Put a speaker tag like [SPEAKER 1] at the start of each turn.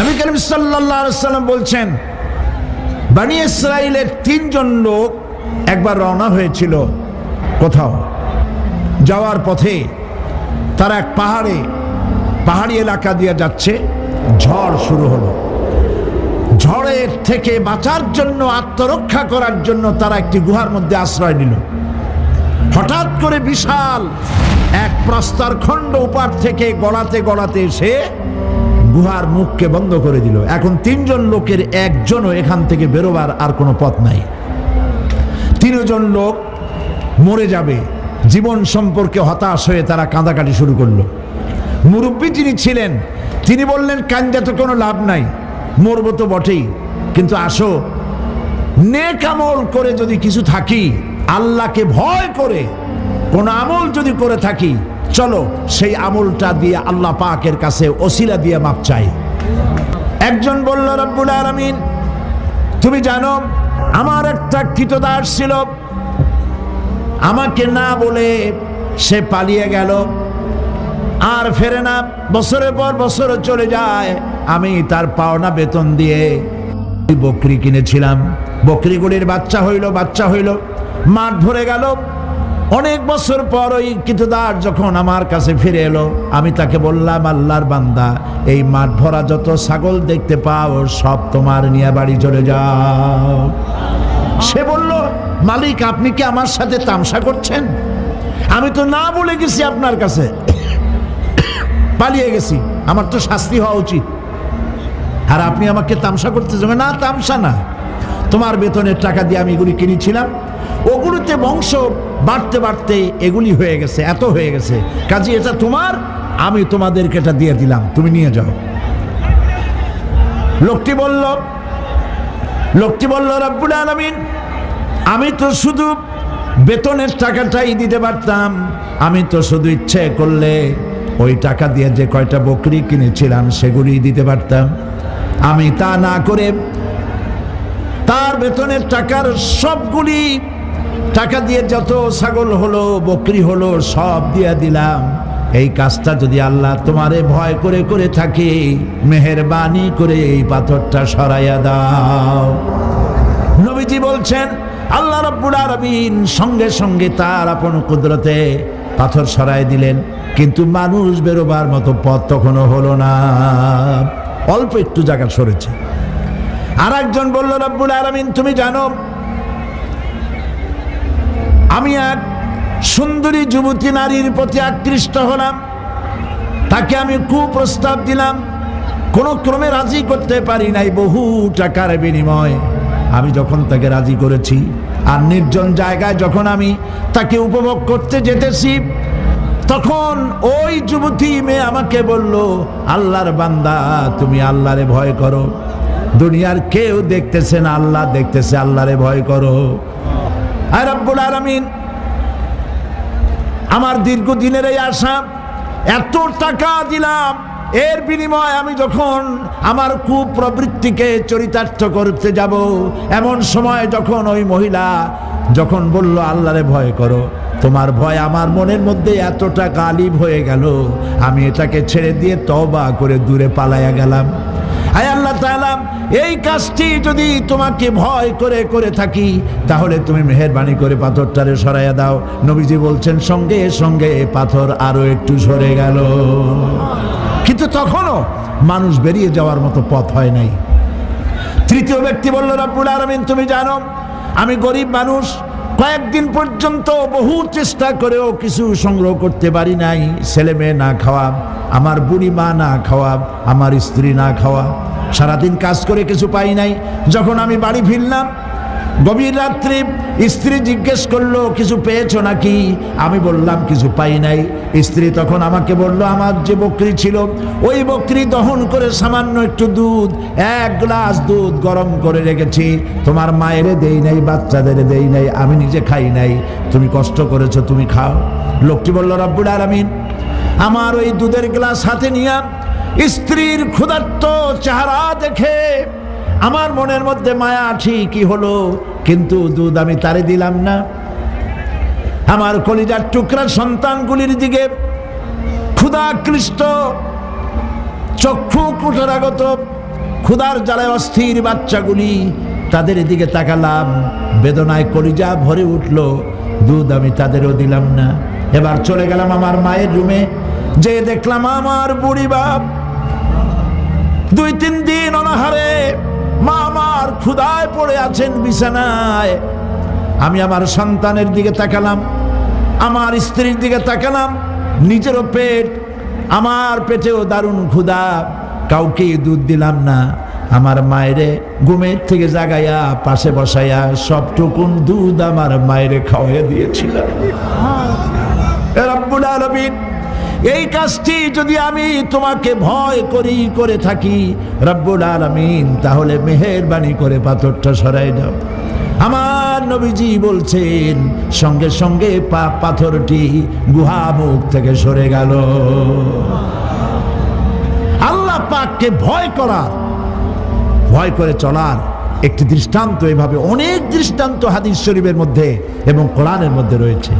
[SPEAKER 1] নবী করিম সাল্লাম বলছেন, বানি ইসরাইলের তিনজন লোক একবার রওনা হয়েছিল কোথাও। যাওয়ার পথে তারা এক পাহাড়ে, পাহাড়ি এলাকা দিয়ে যাচ্ছে, ঝড় শুরু হলো। ঝড়ের থেকে বাঁচার জন্য, আত্মরক্ষা করার জন্য তারা একটি গুহার মধ্যে আশ্রয় নিল। হঠাৎ করে বিশাল এক প্রস্তর খণ্ড উপার থেকে গড়াতে গড়াতে এসে গুহার মুখকে বন্ধ করে দিল। এখন তিনজন লোকের একজনও এখান থেকে বেরোবার আর কোনো পথ নাই। তিনজন লোক মরে যাবে। জীবন সম্পর্কে হতাশ হয়ে তারা কাঁদাকাটি শুরু করল। মুরব্বী যিনি ছিলেন, তিনি বললেন, কান্দা তো কোনো লাভ নাই। মরবো তো বটেই। কিন্তু আসো, নেক আমল করে যদি কিছু থাকি, আল্লাহকে ভয় করে, কোন আমল যদি করে থাকি চলো, সেই আমলটা দিয়ে আল্লাহ পাকের কাছে ওসিলা দিয়ে মাপ চাই। একজন বলল, রব্বুল আলামিন, তুমি জানো, আমার একটা কৃতদাস ছিল। আমাকে না বলে সে পালিয়ে গেল। আর ফেরে না, বছরের পর বছর চলে যায়। আমি তার পাওনা বেতন দিয়ে বকরি কিনেছিলাম। বকরিগুলির বাচ্চা হইল বাচ্চা হইল। মাঠ ভরে গেল। অনেক বছর পর ওই কৃতদার যখন আমার কাছে ফিরে এলো, আমি তাকে বললাম, আল্লাহর বান্দা, এই মাঠ ভরা যত ছাগল দেখতে পাও, সব তোমার নিয়ে বাড়ি চলে যাও। সে বলল, মালিক, আপনি কি আমার সাথে তামসা করছেন? আমি তো না বলে গেছি আপনার কাছে। পালিয়ে গেছি। আমার তো শাস্তি হওয়া উচিত। আর আপনি আমাকে তামসা করতে যাবেন না, তামসা না। তোমার বেতনের টাকা দিয়ে আমি এগুলি কিনেছিলাম। ওগুলোতে বংশ বাড়তে বাড়তে এগুলি হয়ে গেছে, এত হয়ে গেছে। কাজে, এটা তোমার? আমি তোমাদেরকে এটা দিয়ে দিলাম, তুমি নিয়ে যাও। লোকটি বলল লোকটি বলল, রব্বুল আলমিন, আমি তো শুধু বেতনের টাকাটাই দিতে পারতাম, আমি তো শুধু ইচ্ছে করলে ওই টাকা দিয়ে যে কয়টা বকরি কিনেছিলাম সেগুলি দিতে পারতাম। আমি তা না করে তার বেতনের টাকার সবগুলি টাকা দিয়ে যত ছাগল হলো, বকরি হলো, সব দিয়ে দিলাম। এই কাজটা যদি আল্লাহ তোমারে ভয় করে করে থাকে, মেহেরবানি করে এই পাথরটা সরাইয়া দাও। নবীজি বলছেন, আল্লাহ রব্বুল আরবিন সঙ্গে সঙ্গে তার আপন কুদরতে পাথর সরাই দিলেন। কিন্তু মানুষ বেরোবার মতো পথ তখনও হলো না। অল্প একটু জায়গা সরেছে। আর একজন বলল, রব্বুল আলমিন, তুমি জানো আমি এক সুন্দরী যুবতী নারীর প্রতি আকৃষ্ট হলাম। তাকে আমি কুপ্রস্তাব দিলাম। কোনো ক্রমে রাজি করতে পারি নাই বহু টাকার বিনিময়। আমি যখন তাকে রাজি করেছি, আর নির্জন জায়গায় যখন আমি তাকে উপভোগ করতে যেতেছি, তখন ওই যুবতী মেয়ে আমাকে বলল, আল্লাহর বান্দা, তুমি আল্লাহরে ভয় করো। দুনিয়ার কেউ দেখতেছে না, আল্লাহ দেখতেছে, আল্লাহরে ভয় করো। আর রব্বুল আলামিন, আমার দীর্ঘদিনের এই আশা, এত টাকা দিলাম, এর বিনিময়ে আমি যখন আমার কুপ্রবৃত্তিকে চরিতার্থ করতে যাব, এমন সময় যখন ওই মহিলা যখন বলল, আল্লাহরে ভয় করো, তোমার ভয় আমার মনের মধ্যে এতটা গালিব হয়ে গেল, আমি এটাকে ছেড়ে দিয়ে তবা করে দূরে পালাইয়া গেলাম। আয় আল্লাহ তাআলা, এই কাজটি যদি তোমাকে ভয় করে করে থাকি, তাহলে তুমি মেহেরবানি করে পাথরটারে সরাইয়া দাও। নবীজি বলছেন, সঙ্গে সঙ্গে পাথর আরও একটু সরে গেল। কিন্তু তখনও মানুষ বেরিয়ে যাওয়ার মতো পথ হয় নাই। তৃতীয় ব্যক্তি বলল, রাব্বুল আলামিন, তুমি জানো, আমি গরিব মানুষ কয়েকদিন পর্যন্ত বহু চেষ্টা করেও কিছু সংগ্রহ করতে পারি নাই। ছেলে মেয়ে না খাওয়া, আমার বুড়ি মা না খাওয়া, আমার স্ত্রী না খাওয়া। সারাদিন কাজ করে কিছু পাই নাই। যখন আমি বাড়ি ফিরলাম গভীর রাত্রে স্ত্রী জিজ্ঞেস করল, কিছু পেয়েছ নাকি? আমি বললাম, কিছু পাই নাই। স্ত্রী তখন আমাকে বলল, আমার যে বকরি ছিল, ওই বকরি দহন করে সামান্য একটু দুধ, এক গ্লাস দুধ গরম করে রেখেছি। তোমার মায়ের দেই নাই, বাচ্চাদের দেই নাই, আমি নিজে খাই নাই। তুমি কষ্ট করেছ, তুমি খাও। লোকটি বলল, রব্বুল আলামিন, আমার ওই দুধের গ্লাস হাতে নিয়ে স্ত্রীর ক্ষুধার্ত চেহারা দেখে আমার মনের মধ্যে মায়া ঠিকই হলো? কিন্তু দুধ আমি তারে দিলাম না। আমার কলিজার টুকরা সন্তানগুলির দিকে ক্ষুধাকৃষ্ট, চক্ষু কুটরাগত ক্ষুধার জ্বালায় অস্থির বাচ্চাগুলি তাদের দিকে তাকালাম। বেদনায় কলিজা ভরে উঠল, দুধ আমি তাদেরও দিলাম না। এবার চলে গেলাম আমার মায়ের রুমে, যে দেখলাম আমার বুড়ি বাপ। দুই তিন দিন অনাহারে মা আমার ক্ষুধায় পড়ে আছেন বিছানায়। আমি আমার সন্তানের দিকে তাকালাম, আমার স্ত্রীর দিকে তাকালাম, নিজেরও পেট, আমার পেটেও দারুণ ক্ষুধা। কাউকে দুধ দিলাম না। আমার মায়েরে ঘুমের থেকে জাগাইয়া পাশে বসাইয়া সবটুকুন দুধ আমার মায়েরে খাওয়াইয়া আলামিন এই কাজটি যদি আমি তোমাকে ভয় করি করে থাকি, রব্বুল আলামিন, তাহলে মেহেরবানি করে পাথরটা সরাই দাও। আমার নবীজি বলছেন, সঙ্গে সঙ্গে পাথরটি গুহা মুখ থেকে সরে গেল। আল্লাহ পাককে ভয় করার, ভয় করে চলার একটি দৃষ্টান্ত এভাবে অনেক দৃষ্টান্ত হাদিস শরীফের মধ্যে এবং কোরআনের মধ্যে রয়েছে।